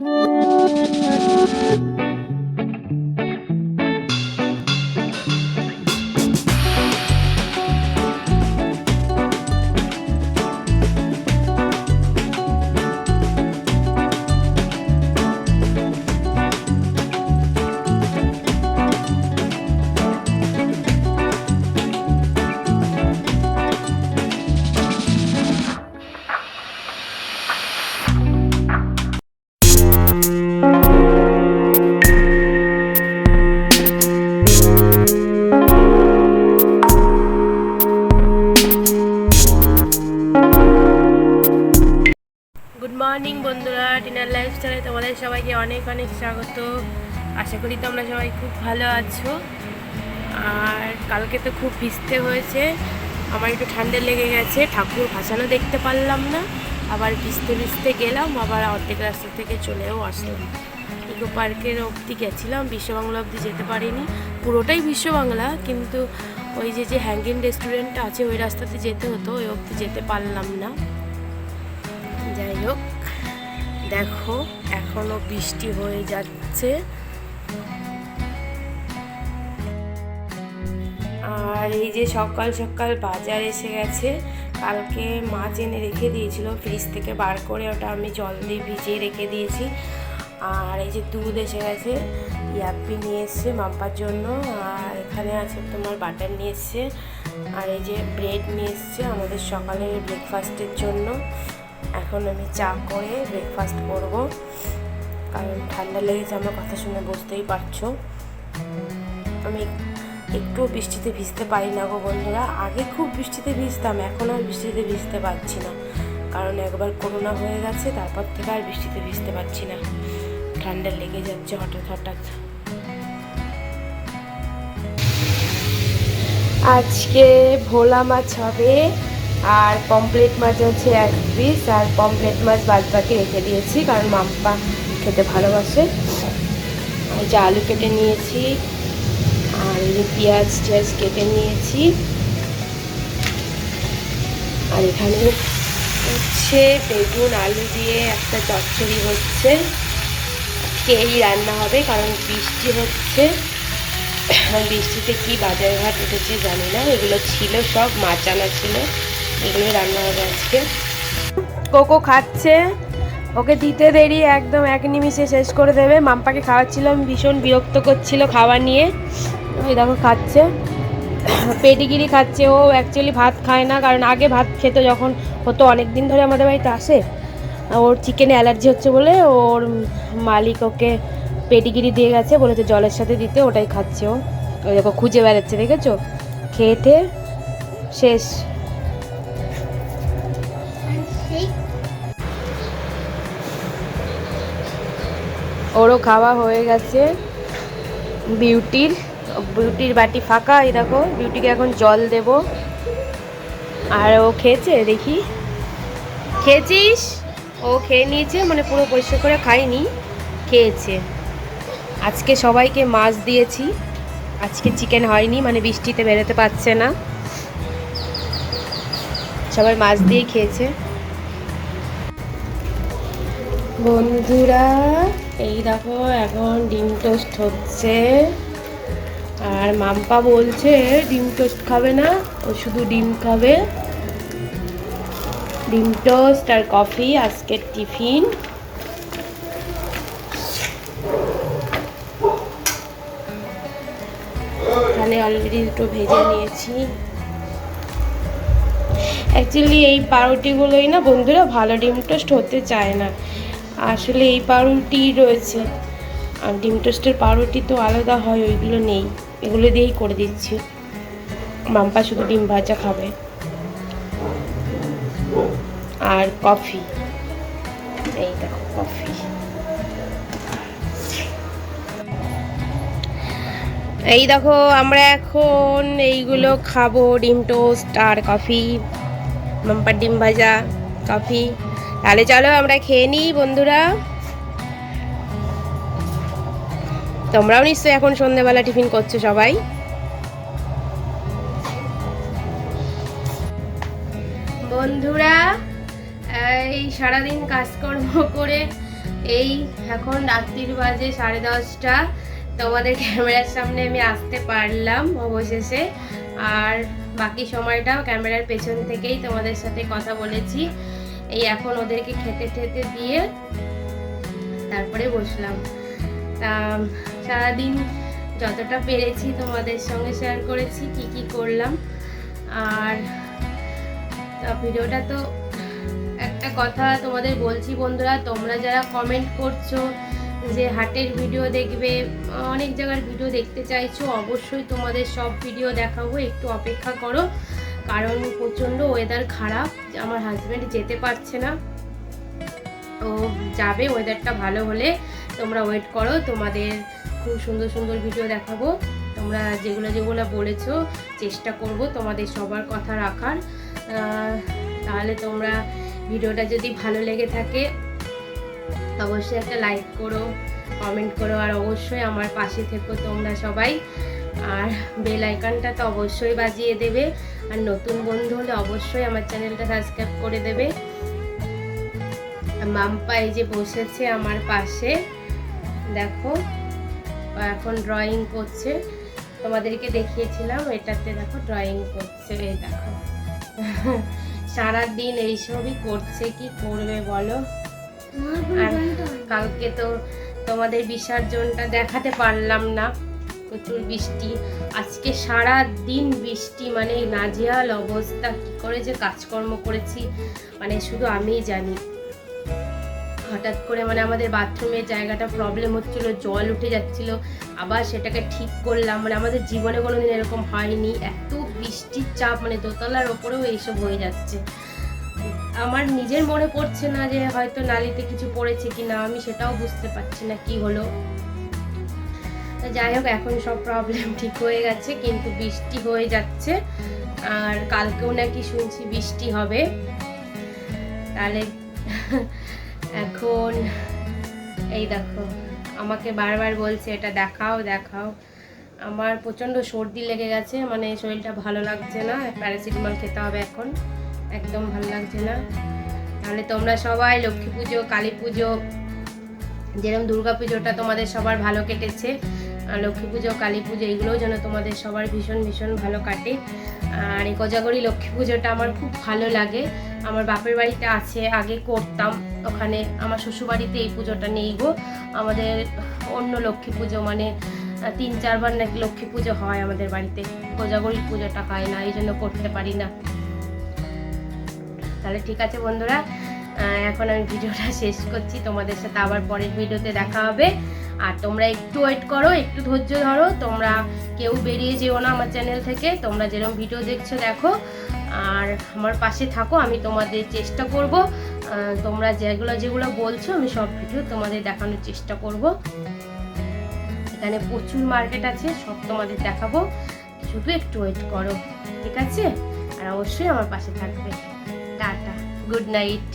Good অনেক স্বাগত। আশা করি তোমরা সবাই খুব ভালো আছো। আর কালকে তো খুব ভিজতে হয়েছে। আমার একটু ঠান্ডা লেগে গেছে, ঠাকুর ভাসানো দেখতে পারলাম না। আবার ভিজতে ভিজতে গেলাম, আবার অর্ধেক রাস্তা থেকে চলেও আসলাম। ইকো পার্কের অবধি গেছিলাম, বিশ্ববাংলা অবধি যেতে পারিনি। পুরোটাই বিশ্ববাংলা, কিন্তু ওই যে যে হ্যাঙ্গিং রেস্টুরেন্টটা আছে, ওই রাস্তাতে যেতে হতো, ওই অবধি যেতে পারলাম না। যাই হোক। দেখো, এখনও বৃষ্টি হয়ে যাচ্ছে। আর এই যে সকাল সকাল বাজার এসে গেছে, কালকে মাছ এনে রেখে দিয়েছিল, ফ্রিজ থেকে বার করে ওটা আমি জল দিয়ে ভিজিয়ে রেখে দিয়েছি। আর এই যে দুধ এসে গেছে, ইয়াপ্পি নিয়ে এসছে মাম্পার জন্য, আর এখানে আছে তোমার বাটার নিয়ে এসছে, আর এই যে ব্রেড নিয়ে এসছে আমাদের সকালের ব্রেকফাস্টের জন্য। এখন আমি চা করে ব্রেকফাস্ট করব। কারণ ঠান্ডা লেগেছে, আমার কথা শুনে বুঝতেই পারছ। আমি একটু বৃষ্টিতে ভিজতে পারি না গো বন্ধুরা। আগে খুব বৃষ্টিতে ভিজতাম, এখন আর বৃষ্টিতে ভিজতে পারছি না। কারণ একবার করোনা হয়ে গেছে, তারপর থেকে আর বৃষ্টিতে ভিজতে পারছি না। ঠান্ডা লেগে যাচ্ছে হঠাৎ হঠাৎ। আজকে ভোলা মাছ হবে। আর পমপ্লেট মাছ হচ্ছে এক পিস আর পমপ্লেট মাছ বাদ বাকি রেখে দিয়েছি, কারণ মাম্পা খেতে ভালোবাসে। আর যে আলু কেটে নিয়েছি, আর এই যে পেঁয়াজ টিয়াজ কেটে নিয়েছি। আর এখানে হচ্ছে বেগুন, আলু দিয়ে একটা চচ্চড়ি হচ্ছে। এই রান্না হবে, কারণ বৃষ্টি হচ্ছে। বৃষ্টিতে কি বাজার ঘাট উঠেছে জানি না, এগুলো ছিল সব মাছ আনা ছিল। এগুলোই রান্না হবে আজকে। কোকো খাচ্ছে। ওকে দিতে দেরি, একদম এক নিমিষে শেষ করে দেবে। মাম্পাকে খাওয়াচ্ছিলাম ভীষণ বিরক্ত করছিল খাবার নিয়ে। ওই দেখো খাচ্ছে। পেটিগিরি খাচ্ছে। ও অ্যাকচুয়ালি ভাত খায় না, কারণ আগে ভাত খেতো যখন হতো অনেক দিন ধরে আমাদের বাড়িতে আসে। ওর চিকেনে অ্যালার্জি হচ্ছে বলে ওর মালিক ওকে পেটিগিরি দিয়ে গেছে, বলেছে জলের সাথে দিতে, ওটাই খাচ্ছে ও। ওই দেখো খুঁজে বেড়াচ্ছে, দেখেছ? খেয়ে শেষ। ওরও খাওয়া হয়ে গেছে। বিউটির বিউটির বাটি ফাঁকা, এই দেখো, বিউটিকে এখন জল দেব। আর ও খেয়েছে, দেখি। খেয়েছিস? ও খেয়ে নিয়েছে মানে পুরো পরিষ্কার করে খাইনি খেয়েছে। আজকে সবাইকে মাছ দিয়েছি। আজকে চিকেন হয়নি মানে বৃষ্টিতে বেরোতে পারছে না। সবাই মাছ দিয়ে খেয়েছে। বন্ধুরা এই দেখো, এখন ডিম টোস্ট হচ্ছে। আর মাম্পা বলছে, ডিম টোস্ট খাবে না, ও শুধু ডিম খাবে। ডিম টোস্ট আর কফি, আজকের টিফিন। এখানে অলরেডি দুটো ভেজে নিয়েছি। অ্যাকচুয়ালি এই পাউরুটিগুলোই না, বন্ধুরা, ভালো ডিম টোস্ট হতে চায় না। আসলে এই পাউরুটি রয়েছে। আর ডিম টোস্টের পাউরুটি তো আলাদা হয়, ওইগুলো নেই। এগুলো দিয়েই করে দিচ্ছি। মাম্পা শুধু ডিম ভাজা খাবে। আর কফি। এই দেখো, কফি। এই দেখো, আমরা এখন এইগুলো খাব, ডিম টোস্ট আর কফি। মাম্পার ডিম ভাজা, কফি। তাহলে চলো আমরা খেয়ে নিই, বন্ধুরা। তোমরাও নিশ্চয়ই এখন সন্ধ্যেবেলা টিফিন করছ সবাই। বন্ধুরা, এই সারাদিন কাজকর্ম করে এই এখন রাত্রির বাজে সাড়ে দশটা। তোমাদের ক্যামেরার সামনে আমি আসতে পারলাম অবশেষে। আর বাকি সময়টাও ক্যামেরার পেছন থেকেই তোমাদের সাথে কথা বলেছি। এই এখন ওদেরকে খেতে ঠেতে দিয়ে তারপরে বসলাম। তা, সারাদিন যতটা পেরেছি তোমাদের সঙ্গে শেয়ার করেছি, কি কি করলাম। আর ভিডিওটা তো একটা কথা তোমাদের বলছি বন্ধুরা, তোমরা যারা কমেন্ট করছ যে হাটের ভিডিও দেখবে, অনেক জায়গার ভিডিও দেখতে চাইছো, অবশ্যই তোমাদের সব ভিডিও দেখাবো, একটু অপেক্ষা করো। কারণ প্রচণ্ড ওয়েদার খারাপ, আমার হাজব্যান্ড যেতে পারছে না। ও যাবে ওয়েদারটা ভালো হলে, তোমরা ওয়েট করো, তোমাদের খুব সুন্দর সুন্দর ভিডিও দেখাবো। তোমরা যেগুলো যেগুলো বলেছ, চেষ্টা করব তোমাদের সবার কথা রাখার। তাহলে তোমরা ভিডিওটা যদি ভালো লেগে থাকে, অবশ্যই একটা লাইক করো কমেন্ট করো, আর অবশ্যই আমার পাশে থেকো তোমরা সবাই। আর বেল আইকনটা তো অবশ্যই বাজিয়ে দেবে। আর নতুন বন্ধু হলে অবশ্যই আমার চ্যানেলটা সাবস্ক্রাইব করে দেবে। মাম্পা এই যে বসেছে আমার পাশে দেখো এখন ড্রয়িং করছে। তোমাদেরকে দেখিয়েছিলাম এটাতে দেখো ড্রয়িং করছে এই দেখো। সারাদিন এইসবই করছে কি করবে বলো? আর কালকে তো তোমাদের বিসর্জনটা দেখাতে পারলাম না। প্রচুর বৃষ্টি। আজকে সারা দিন বৃষ্টি মানে নাজেহাল অবস্থা, কি করে যে কাজকর্ম করেছি মানে শুধু আমিই জানি। হঠাৎ করে মানে আমাদের বাথরুমের জায়গাটা প্রবলেম হচ্ছিল, জল উঠে যাচ্ছিল, আবার সেটাকে ঠিক করলাম মানে আমাদের জীবনে কোনো দিন এরকম হয়নি। এত বৃষ্টির চাপ মানে দোতলার ওপরেও এইসব হয়ে যাচ্ছে। আমার নিজের মনে পড়ছে না যে হয়তো নালিতে কিছু পড়েছে কি না আমি সেটাও বুঝতে পারছি না কি হলো। যাই হোক, এখন সব প্রবলেম ঠিক হয়ে গেছে, কিন্তু বৃষ্টি হয়ে যাচ্ছে। আর কালকেও নাকি শুনছি বৃষ্টি হবে। তাহলে এখন এই দেখো, আমাকে বারবার বলছে, এটা দেখাও দেখাও। আমার প্রচণ্ড সর্দি লেগে গেছে মানে শরীরটা ভালো লাগছে না প্যারাসিটামল খেতে হবে এখন, একদম ভালো লাগছে না। তাহলে তোমরা সবাই লক্ষ্মী পুজো, কালী পুজো যেরকম দুর্গা পুজোটা তোমাদের সবার ভালো কেটেছে লক্ষ্মী পুজো, কালী পুজো এগুলোও যেন তোমাদের সবার ভীষণ ভীষণ ভালো কাটে। আর এই কোজাগরি লক্ষ্মী পুজোটা আমার খুব ভালো লাগে। আমার বাপের বাড়িতে আছে, আগে করতাম। ওখানে আমার শ্বশুরবাড়িতে এই পুজোটা নেই গো। আমাদের অন্য লক্ষ্মী পুজো মানে তিন, চারবার নাকি লক্ষ্মী পুজো হয় আমাদের বাড়িতে। কোজাগরির পুজোটা হয় না, এই জন্য করতে পারি না। তাহলে ঠিক আছে বন্ধুরা এখন আমি ভিডিওটা শেষ করছি। তোমাদের সাথে আবার পরের ভিডিওতে দেখা হবে। আর তোমরা একটু ওয়েট করো, একটু ধৈর্য ধরো, তোমরা কেউ বেরিয়ে যেও না আমার চ্যানেল থেকে, তোমরা যেরকম ভিডিও দেখছ দেখো, আর আমার পাশে থাকো, আমি তোমাদের চেষ্টা করব তোমরা যেগুলো যেগুলো বলছো, আমি সব ভিডিও তোমাদের দেখানোর চেষ্টা করব। এখানে প্রচুর মার্কেট আছে, সব তোমাদের দেখাবো, শুধু একটু ওয়েট করো, ঠিক আছে? আর অবশ্যই আমার পাশে থাকবে। Tata good night